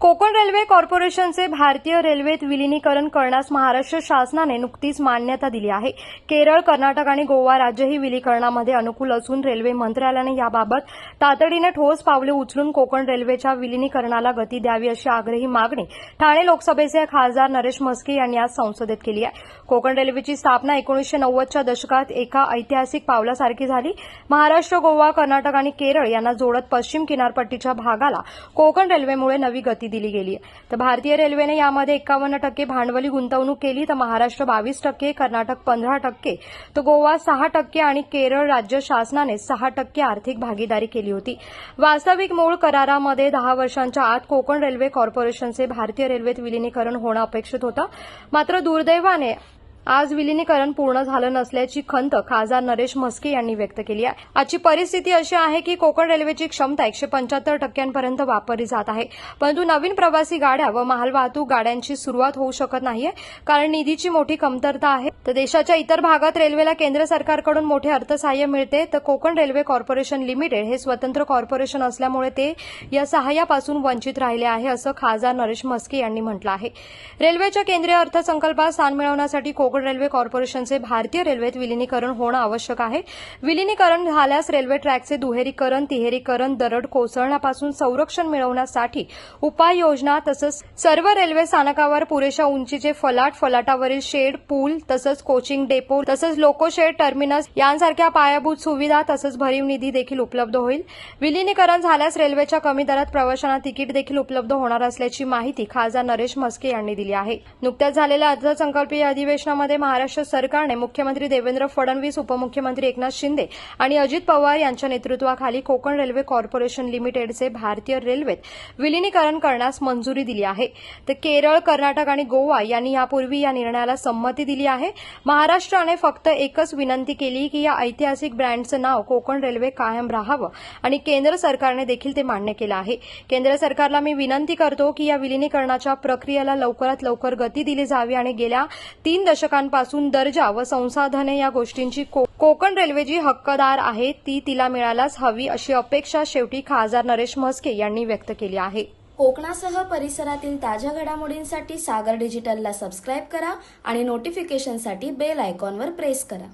Konkan railway कॉर्पोरेशनचे भारतीय रेल्वेत विलिनीकरण करण्यास महाराष्ट्र शासनाने नुकतीच मान्यता दिली आहे. केरळ कर्नाटक आणि गोवा राज्यही विलीकरणामध्ये अनुकूल असून रेल्वे मंत्रालयाने याबाबत तातडीने ठोस पावले उचलून कोकण रेल्वेच्या विलिनीकरणाला गती द्यावी अशी आग्रही मागणी ठाणे लोकसभेचे खासदार नरेश म्हस्के यांनी आज संसदेत केली आहे. कोकण रेल्वेची स्थापना एकोणीसशे नव्वदच्या दशकात एका ऐतिहासिक पावलासारखी झाली. महाराष्ट्र गोवा कर्नाटक आणि केरळ यांना जोडत पश्चिम किनारपट्टीच्या भागाला कोकण रेल्वेमुळे नवी गती दिली गेली. आहे तर भारतीय रेल्वेने यामध्ये एकावन्न टक्के भांडवली गुंतवणूक केली. तर महाराष्ट्र बावीस टक्के कर्नाटक पंधरा टक्के. तर गोवा सहा टक्के आणि केरळ राज्य शासनाने सहा टक्के आर्थिक भागीदारी केली होती. वास्तविक मूळ करारामध्ये दहा वर्षांच्या आत कोकण रेल्वे कॉर्पोरेशनचे भारतीय रेल्वेत विलिनीकरण होणं अपेक्षित होतं. मात्र दुर्दैवाने आज विलिनीकरण पूर्ण झालं नसल्याची खंत खासदार नरेश म्हस्के यांनी व्यक्त केली आहे. आजची परिस्थिती अशी आहे की कोकण रेल्वेची क्षमता एकशे पंच्याहत्तर टक्क्यांपर्यंत वापरली जात आहे. परंतु नवीन प्रवासी गाड्या व मालवाहतूक गाड्यांची सुरुवात होऊ शकत नाहीये कारण निधीची मोठी कमतरता आहे. तर देशाच्या इतर भागात रेल्वेला केंद्र सरकारकडून मोठे अर्थसहाय्य मिळते तर कोकण रेल्वे कॉर्पोरेशन लिमिटेड हे स्वतंत्र कॉर्पोरेशन असल्यामुळे ते या सहाय्यापासून वंचित राहिले आहे असं खासदार नरेश म्हस्के यांनी म्हटलं आहे. रेल्वेच्या केंद्रीय अर्थसंकल्पात स्थान मिळवण्यासाठी कोकण रेल्वे कॉर्पोरेशनचे भारतीय रेल्वेत विलिनीकरण होणं आवश्यक आहे. विलिनीकरण झाल्यास रेल्वे ट्रॅकचे दुहेरीकरण तिहेरीकरण दरड कोसळण्यापासून संरक्षण मिळवण्यासाठी उपाययोजना तसंच सर्व रेल्वे स्थानकावर पुरेशा उंचीचे फलाट फलाटावरील शेड पूल तसंच कोचिंग डेपो तसंच लोकोशेड टर्मिनस यांसारख्या पायाभूत सुविधा तसंच भरीव निधी देखील उपलब्ध होईल. विलिनीकरण झाल्यास रेल्वेच्या कमी दरात प्रवाशांना तिकीट देखील उपलब्ध होणार असल्याची माहिती खासदार नरेश म्हस्के यांनी दिली आहे. नुकत्याच झालेल्या अर्थसंकल्पीय अधिवेशनामध्ये महाराष्ट्र सरकारने मुख्यमंत्री देवेंद्र फडणवीस उपमुख्यमंत्री एकनाथ शिंदे आणि अजित पवार यांच्या नेतृत्वाखाली कोकण रेल्वे कॉर्पोरेशन लिमिटेडचे भारतीय रेल्वेत विलिनीकरण करण्यास मंजुरी दिली आहे. तर केरळ कर्नाटक आणि गोवा यांनी यापूर्वी या निर्णयाला संमती दिली आहे. महाराष्ट्राने फक्त एकच विनंती केली की या ऐतिहासिक ब्रँडचं नाव कोकण रेल्वे कायम राहावं आणि केंद्र सरकारने देखील ते मान्य केलं आहे. केंद्र सरकारला मी विनंती करतो की या विलिनीकरणाच्या प्रक्रियेला लवकरात लवकर गती दिली जावी आणि गेल्या तीन दशक शिक्षकांपासून दर्जा व संसाधने या गोष्टींची को- कोकण रेल्वे जी हक्कदार आहे ती तिला मिळायलाच हवी अशी अपेक्षा शेवटी खासदार नरेश म्हस्के यांनी व्यक्त केली आहे. कोकणासह परिसरातील ताज्या घडामोडींसाठी सागर डिजिटलला सबस्क्राईब करा आणि नोटिफिकेशनसाठी बेल आयकॉनवर प्रेस करा.